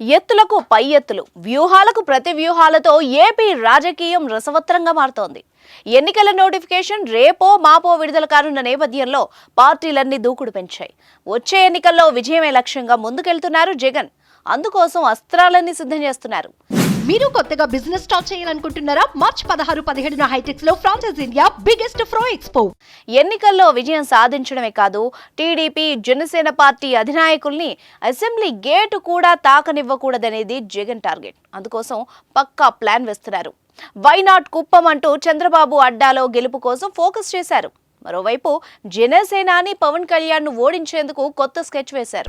ఎత్తులకు పై ఎత్తులు వ్యూహాలకు ప్రతి వ్యూహాలతో ఏపీ రాజకీయం రసవత్తరంగా మారుతోంది. ఎన్నికల నోటిఫికేషన్ రేపో మాపో విడుదల కానున్న నేపథ్యంలో పార్టీలన్నీ దూకుడు పెంచాయి. వచ్చే ఎన్నికల్లో విజయమే లక్ష్యంగా ముందుకెళ్తున్నారు జగన్. అందుకోసం అస్త్రాలన్నీ సిద్ధం చేస్తున్నారు. మీరు కొత్తగా బిజినెస్ స్టార్ట్ చేయాలనుకుంటున్నారా? మార్చ్ పదహారు పదిహేడున హైటెక్స్లో ఫ్రాన్సెస్ ఇండియా బిగ్గెస్ట్ ఫ్రో ఎక్స్పో ఎన్నికల్లో విజయం సాధించడమే కాదు టీడీపీ జనసేన పార్టీ అధినాయకుల్ని అసెంబ్లీ గేటు కూడా తాకనివ్వకూడదనేది జగన్ టార్గెట్. అందుకోసం పక్కా ప్లాన్ వేస్తున్నారు. వైనాట్ కుప్పం అంటూ చంద్రబాబు అడ్డాలో గెలుపు కోసం ఫోకస్ చేశారు. మరోవైపు జనసేనాని పవన్ కళ్యాణ్ను ఓడించేందుకు కొత్త స్కెచ్ వేశారు.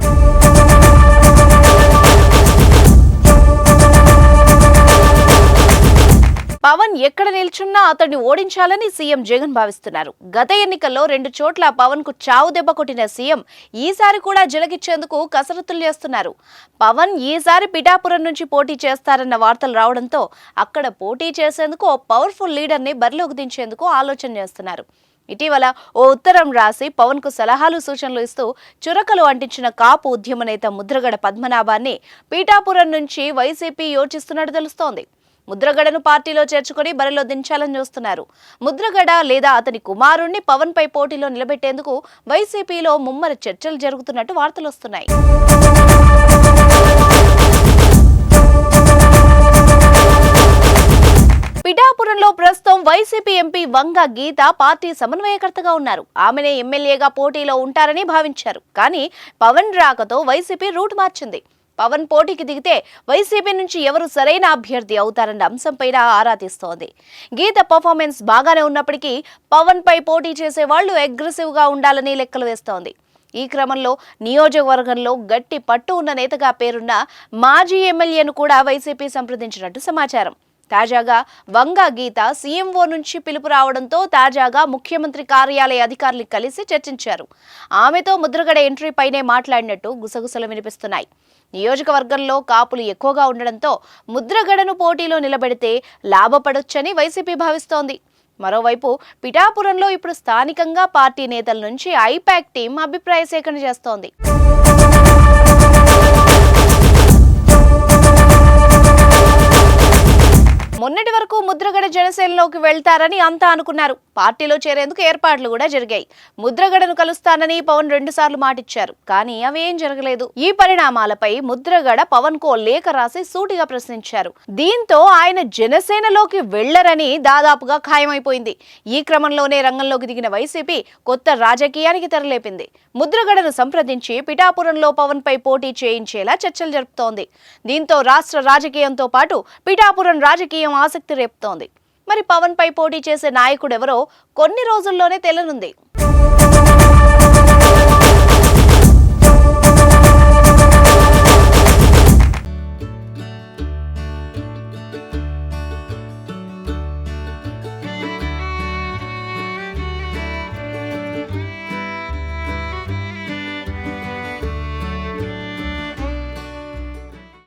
పవన్ ఎక్కడ నిల్చున్నా అతన్ని ఓడించాలని సీఎం జగన్ భావిస్తున్నారు. గత ఎన్నికల్లో రెండు చోట్ల పవన్కు చావు దెబ్బ కొట్టిన సీఎం ఈసారి కూడా జలగిచ్చేందుకు కసరత్తులు చేస్తున్నారు. పవన్ ఈసారి పిఠాపురం నుంచి పోటీ చేస్తారన్న వార్తలు రావడంతో అక్కడ పోటీ చేసేందుకు ఓ పవర్ఫుల్ లీడర్ని బరిలోకి దించేందుకు ఆలోచన చేస్తున్నారు. ఇటీవల ఓ ఉత్తరం రాసి పవన్కు సలహాలు సూచనలు ఇస్తూ చురకలు అంటించిన కాపు ఉద్యమ నేత ముద్రగడ పద్మనాభాన్ని పీఠాపురం నుంచి వైసీపీ యోచిస్తున్నట్టు తెలుస్తోంది. ముద్రగడను పార్టీలో చేర్చుకొని బరిలో దించాలని చూస్తున్నారు. ముద్రగడ లేదా అతని కుమారుణ్ణి పవన్ పై పోటీలో నిలబెట్టేందుకు వైసీపీలో ముమ్మర చర్చలు జరుగుతున్నట్టు వార్తలు వస్తున్నాయి. పిఠాపురంలో ప్రస్తుతం YCP MP Vanga Geetha party సమన్వయకర్తగా ఉన్నారు. ఆమెనే ఎమ్మెల్యేగా పోటీలో ఉంటారని భావించారు. కానీ పవన్ రాకతో వైసీపీ రూట్ మార్చింది. పవన్ పోటీకి దిగితే వైసీపీ నుంచి ఎవరు సరైన అభ్యర్థి అవుతారన్న అంశంపైన ఆరా తీస్తోంది. గీత పర్ఫార్మెన్స్ బాగానే ఉన్నప్పటికీ పవన్ పై పోటీ చేసే వాళ్ళు అగ్రెసివ్గా ఉండాలని లెక్కలు వేస్తోంది. ఈ క్రమంలో నియోజకవర్గంలో గట్టి పట్టు ఉన్న నేతగా పేరున్న మాజీ ఎమ్మెల్యేను కూడా వైసీపీ సంప్రదించినట్టు సమాచారం. తాజాగా వంగ గీత సీఎంఓ నుంచి పిలుపు రావడంతో తాజాగా ముఖ్యమంత్రి కార్యాలయ అధికారులు కలిసి చర్చించారు. ఆమెతో ముద్రగడ ఎంట్రీ పైనే మాట్లాడినట్టు గుసగుసలు వినిపిస్తున్నాయి. నియోజకవర్గంలో కాపులు ఎక్కువగా ఉండడంతో ముద్రగడను పోటీలో నిలబెడితే లాభపడొచ్చని వైసీపీ భావిస్తోంది. మరోవైపు పిఠాపురంలో ఇప్పుడు స్థానికంగా పార్టీ నేతల నుంచి ఐపాక్ టీం అభిప్రాయ సేకరణ చేస్తోంది. మొన్నటి వరకు ముద్రగడ జనసేనలోకి వెళ్తారని అంతా అనుకున్నారు. పార్టీలో చేరేందుకు ఏర్పాట్లు కూడా జరిగాయి. ముద్రగడను కలుస్తానని పవన్ రెండుసార్లు మాటిచ్చారు. కానీ అవేం జరగలేదు. ఈ పరిణామాలపై ముద్రగడ పవన్ కో లేఖ రాసి సూటిగా ప్రశ్నించారు. దీంతో ఆయన జనసేనలోకి వెళ్ళరని దాదాపుగా ఖాయమైపోయింది. ఈ క్రమంలోనే రంగంలోకి దిగిన వైసీపీ కొత్త రాజకీయానికి తెరలేపింది. ముద్రగడను సంప్రదించి పిఠాపురంలో పవన్ పై పోటీ చేయించేలా చర్చలు జరుపుతోంది. దీంతో రాష్ట్ర రాజకీయంతో పాటు పిఠాపురం రాజకీయం ఆసక్తి రేపుతోంది. మరి పవన్ పై పోటీ చేసే నాయకుడెవరో కొన్ని రోజుల్లోనే తెలనుంది.